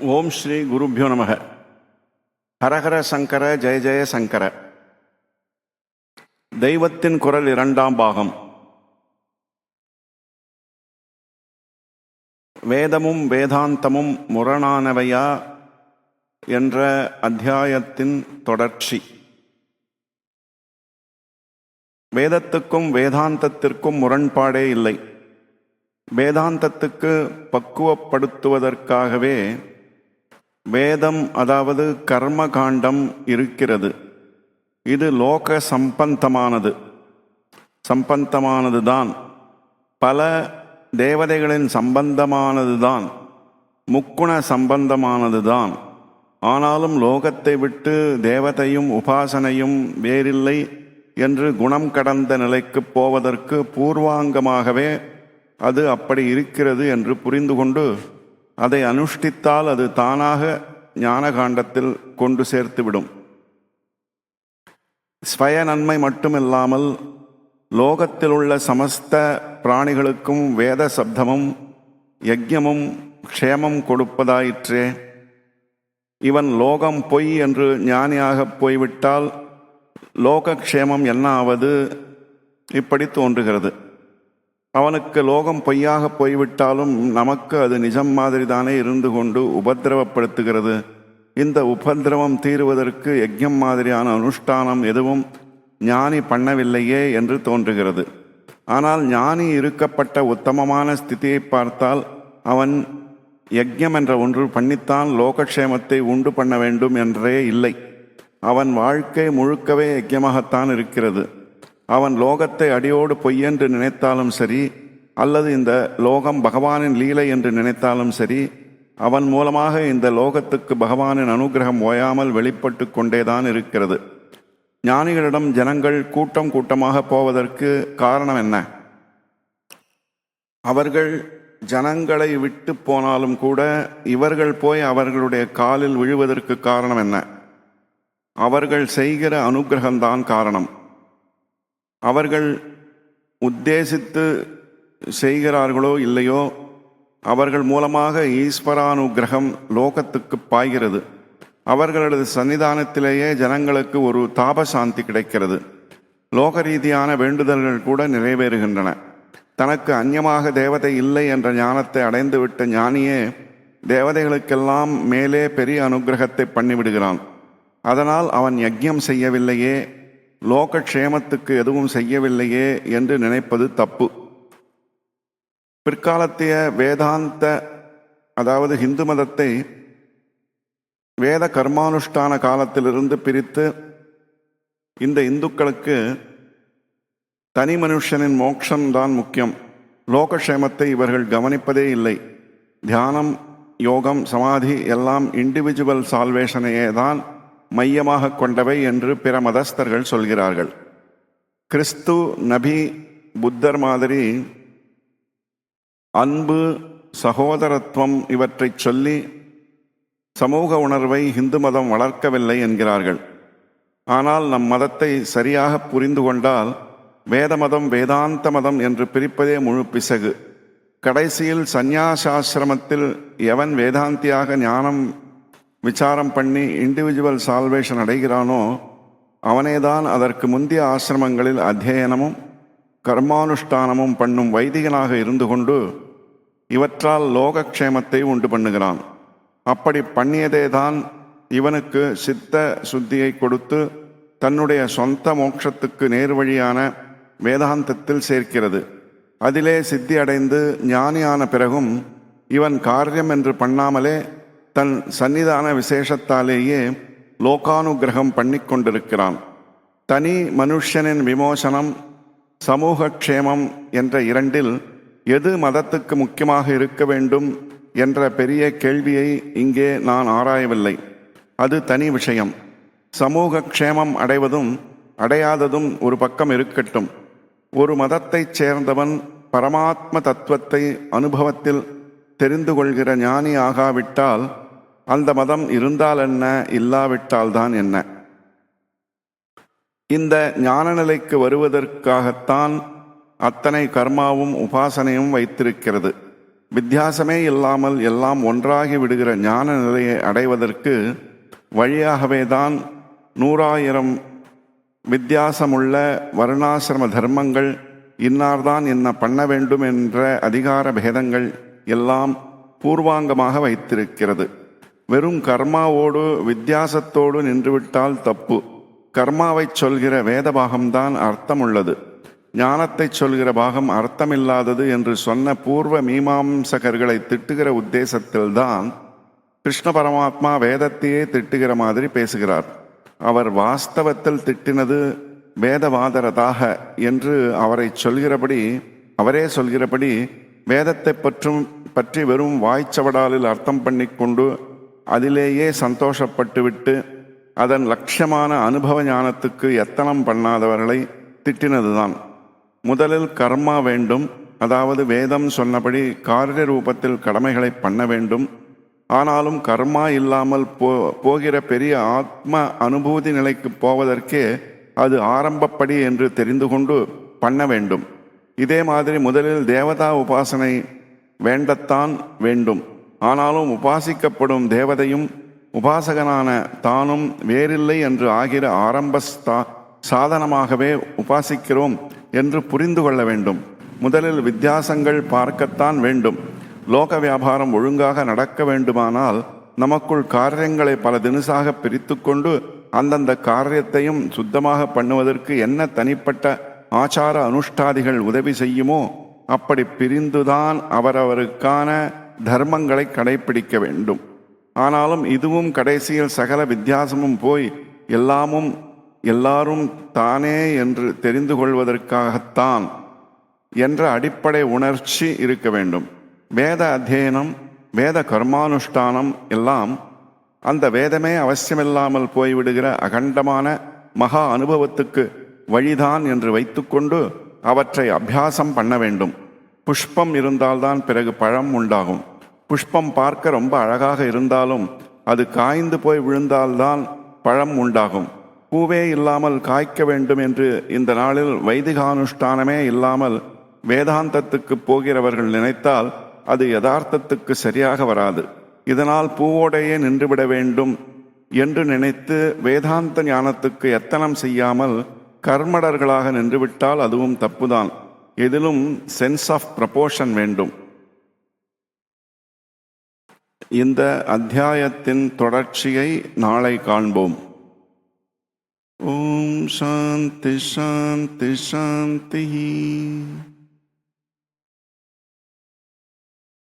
ஓம் ஸ்ரீ குருபியோ நமக. ஹரஹர சங்கர ஜெய ஜெய சங்கர. தெய்வத்தின் குரல் இரண்டாம் பாகம். வேதமும் வேதாந்தமும் முரணானவையா என்ற அத்தியாயத்தின் தொடர்ச்சி. வேதத்துக்கும் வேதாந்தத்திற்கும் முரண்பாடே இல்லை. வேதாந்தத்துக்கு பக்குவப்படுத்துவதற்காகவே வேதம் அதாவது கர்ம காண்டம் இருக்கிறது. இது லோக சம்பந்தமானது. சம்பந்தமானது தான் பல தேவதைகளின் சம்பந்தமானது தான் முக்குண சம்பந்தமானது தான் ஆனாலும் லோகத்தை விட்டு தேவதையும் உபாசனையும் வேறில்லை என்று குணம் கடந்த நிலைக்கு போவதற்கு பூர்வாங்கமாகவே அது அப்படி இருக்கிறது என்று புரிந்து கொண்டு அதை அனுஷ்டித்தால் அது தானாக ஞானகாண்டத்தில் கொண்டு சேர்த்துவிடும் ஸ்வய நன்மை மட்டுமில்லாமல் லோகத்தில் உள்ள சமஸ்த பிராணிகளுக்கும் வேத சப்தமும் யஜ்யமும் க்ஷேமம் கொடுப்பதாயிற்றே. இவன் லோகம் பொய் என்று ஞானியாக போய்விட்டால் லோகக்ஷேமம் என்ன ஆவது இப்படி தோன்றுகிறது. அவனுக்கு லோகம் பொய்யாக போய்விட்டாலும் நமக்கு அது நிஜம் மாதிரி தானே இருந்து கொண்டு உபத்திரவப்படுத்துகிறது. இந்த உபத்திரவம் தீருவதற்கு யஜ்யம் மாதிரியான அனுஷ்டானம் எதுவும் ஞானி பண்ணவில்லையே என்று தோன்றுகிறது. ஆனால் ஞானி இருக்கப்பட்ட உத்தமமான ஸ்திதியை பார்த்தால் அவன் யஜ்யம் என்ற ஒன்று பண்ணித்தான் லோகக்ஷேமத்தை உண்டு பண்ண வேண்டும் என்றே இல்லை. அவன் வாழ்க்கை முழுக்கவே யஜ்யமாகத்தான் இருக்கிறது. அவன் லோகத்தை அடியோடு பொய்யென்று நினைத்தாலும் சரி அல்லது இந்த லோகம் பகவானின் லீலை என்று நினைத்தாலும் சரி அவன் மூலமாக இந்த லோகத்துக்கு பகவானின் அனுகிரகம் ஓயாமல் வெளிப்பட்டு கொண்டேதான் இருக்கிறது. ஞானிகளிடம் ஜனங்கள் கூட்டம் கூட்டமாக போவதற்கு காரணம் என்ன? அவர்கள் ஜனங்களை விட்டு போனாலும் கூட இவர்கள் போய் அவர்களுடைய காலில் விழுவதற்கு காரணம் என்ன? அவர்கள் செய்கிற அனுகிரகம்தான் காரணம். அவர்கள் உத்தேசித்து செய்கிறார்களோ இல்லையோ அவர்கள் மூலமாக ஈஸ்வரானுகிரகம் லோகத்துக்கு பாய்கிறது. அவர்களது சன்னிதானத்திலேயே ஜனங்களுக்கு ஒரு தாபசாந்தி கிடைக்கிறது. லோக ரீதியான வேண்டுதல்கள் கூட நிறைவேறுகின்றன. தனக்கு அந்நியமாக தேவதை இல்லை என்ற ஞானத்தை அடைந்துவிட்ட ஞானியே தேவதைகளுக்கெல்லாம் மேலே பெரிய அனுகிரகத்தை பண்ணிவிடுகிறான். அதனால் அவன் யஜ்யம் செய்யவில்லையே லோகக்ஷேமத்துக்கு எதுவும் செய்யவில்லையே என்று நினைப்பது தப்பு. பிற்காலத்திய வேதாந்த அதாவது ஹிந்து மதத்தை வேத கர்மானுஷ்டான காலத்திலிருந்து பிரித்து இந்த இந்துக்களுக்கு தனி மனுஷனின் மோட்சம்தான் முக்கியம். லோகக்ஷேமத்தை இவர்கள் கவனிப்பதே இல்லை. தியானம் யோகம் சமாதி எல்லாம் இண்டிவிஜுவல் சால்வேஷனையே தான் மையமாக கொண்டவை என்று பிற மதஸ்தர்கள் சொல்கிறார்கள். கிறிஸ்து நபி புத்தர் மாதிரி அன்பு சகோதரத்துவம் இவற்றை சொல்லி சமூக உணர்வை இந்து மதம் வளர்க்கவில்லை என்கிறார்கள். ஆனால் நம் மதத்தை சரியாக புரிந்து கொண்டால் வேத மதம் வேதாந்த மதம் என்று பிரிப்பதே முழு பிசகு. கடைசியில் சந்நியாசாசிரமத்தில் எவன் வேதாந்தியாக ஞானம் விசாரம் பண்ணி இண்டிவிஜுவல் சால்வேஷன் அடைகிறானோ அவனேதான் அதற்கு முந்தைய ஆசிரமங்களில் அத்தியனமும் கர்மானுஷ்டானமும் பண்ணும் வைதிகனாக இருந்து கொண்டு இவற்றால் லோகக்ஷேமத்தை உண்டு பண்ணுகிறான். அப்படி பண்ணியதே தான் இவனுக்கு சித்த சுத்தியை கொடுத்து தன்னுடைய சொந்த மோட்சத்துக்கு நேர்வழியான வேதாந்தத்தில் சேர்க்கிறது. அதிலே சித்தி அடைந்து ஞானியான பிறகும் இவன் காரியம் என்று பண்ணாமலே தன் சன்னிதான விசேஷத்தாலேயே லோகானுகிரகம் பண்ணி கொண்டிருக்கிறான் தனி மனுஷனின் விமோசனம் சமூக க்ஷேமம் என்ற இரண்டில் எது மதத்துக்கு முக்கியமாக இருக்க வேண்டும் என்ற பெரிய கேள்வியை இங்கே நான் ஆராயவில்லை. அது தனி விஷயம். சமூக க்ஷேமம் அடைவதும் அடையாததும் ஒரு பக்கம் இருக்கட்டும். ஒரு மதத்தைச் சேர்ந்தவன் பரமாத்ம தத்துவத்தை அனுபவத்தில் தெரிந்து கொள்கிற ஞானி ஆகாவிட்டால் அந்த மதம் இருந்தால் என்ன இல்லாவிட்டால் தான் என்ன? இந்த ஞான நிலைக்கு வருவதற்காகத்தான் அத்தனை கர்மாவும் உபாசனையும் வைத்திருக்கிறது. வித்தியாசமே இல்லாமல் எல்லாம் ஒன்றாகி விடுகிற ஞான நிலையை அடைவதற்கு வழியாகவே தான் நூறாயிரம் வித்தியாசமுள்ள வருணாசிரம தர்மங்கள் இன்னார்தான் என்ன பண்ண வேண்டும் என்ற அதிகார பேதங்கள் எல்லாம் பூர்வாங்கமாக வைத்திருக்கிறது. வெறும் கர்மாவோடு வித்தியாசத்தோடு நின்றுவிட்டால் தப்பு. கர்மாவைச் சொல்கிற வேத பாகம்தான் அர்த்தமுள்ளது. ஞானத்தைச் சொல்கிற பாகம் அர்த்தமில்லாதது என்று சொன்ன பூர்வ மீமாம்சகர்களை திட்டுகிற உத்தேசத்தில்தான் கிருஷ்ண பரமாத்மா வேதத்தையே திட்டுகிற மாதிரி பேசுகிறார். அவர் வாஸ்தவத்தில் திட்டினது வேதவாதரதாக என்று அவரை சொல்கிறபடி அவரே சொல்கிறபடி வேதத்தை பற்றும் பற்றி வெறும் வாய்ச்சவடாலில் அர்த்தம் பண்ணிக்கொண்டு அதிலேயே சந்தோஷப்பட்டுவிட்டு அதன் லட்சியமான அனுபவ ஞானத்துக்கு எத்தனம் பண்ணாதவர்களை திட்டினதுதான். முதலில் கர்மா வேண்டும் அதாவது வேதம் சொன்னபடி காரிய ரூபத்தில் கடமைகளை பண்ண வேண்டும். ஆனாலும் கர்மா இல்லாமல் போ போகிற பெரிய ஆத்ம அனுபூதி நிலைக்கு போவதற்கே அது ஆரம்பப்படி என்று தெரிந்து கொண்டு பண்ண வேண்டும். இதே மாதிரி முதலில் தேவதா உபாசனை வேண்டத்தான் வேண்டும். ஆனாலும் உபாசிக்கப்படும் தேவதையும் உபாசகனான தானும் வேறில்லை என்று ஆகிற ஆரம்ப ஸ்தா சாதனமாகவே உபாசிக்கிறோம் என்று புரிந்து கொள்ள வேண்டும். முதலில் வித்தியாசங்கள் பார்க்கத்தான் வேண்டும். லோக வியாபாரம் ஒழுங்காக நடக்க வேண்டுமானால் நமக்குள் காரியங்களை பல தினசாக பிரித்து கொண்டு அந்தந்த காரியத்தையும் சுத்தமாக பண்ணுவதற்கு என்ன தனிப்பட்ட ஆச்சார அனுஷ்டாதிகள் உதவி செய்யுமோ அப்படி பிரிந்துதான் அவரவருக்கான தர்மங்களை கடைபிடிக்க வேண்டும். ஆனாலும் இதுவும் கடைசியில் சகல வித்தியாசமும் போய் எல்லாமும் எல்லாரும் தானே என்று தெரிந்து கொள்வதற்காகத்தான் என்ற அடிப்படை உணர்ச்சி இருக்க வேண்டும். வேத அத்தியனம் வேத கர்மானுஷ்டானம் எல்லாம் அந்த வேதமே அவசியமில்லாமல் போய்விடுகிற அகண்டமான மகா அனுபவத்துக்கு வழிதான் என்று வைத்துக்கொண்டு அவற்றை அபியாசம் பண்ண வேண்டும். புஷ்பம் இருந்தால்தான் பிறகு பழம் உண்டாகும். புஷ்பம் பார்க்க ரொம்ப அழகாக இருந்தாலும் அது காய்ந்து போய் விழுந்தால்தான் பழம் உண்டாகும். பூவே இல்லாமல் காய்க்க வேண்டும் என்று இந்த நாளில் வைதிகானுஷ்டானமே இல்லாமல் வேதாந்தத்துக்கு போகிறவர்கள் நினைத்தால் அது யதார்த்தத்துக்கு சரியாக வராது. இதனால் பூவோடையே நின்றுவிட வேண்டும் என்று நினைத்து வேதாந்த ஞானத்துக்கு எத்தனம் செய்யாமல் கர்மடர்களாக நின்றுவிட்டால் அதுவும் தப்புதான். எதிலும் சென்ஸ் ஆஃப் ப்ரப்போர்ஷன் வேண்டும். இந்த அத்தியாயத்தின் தொடர்ச்சியை நாளை காண்போம். ஓம் சாந்தி சாந்தி சாந்தி.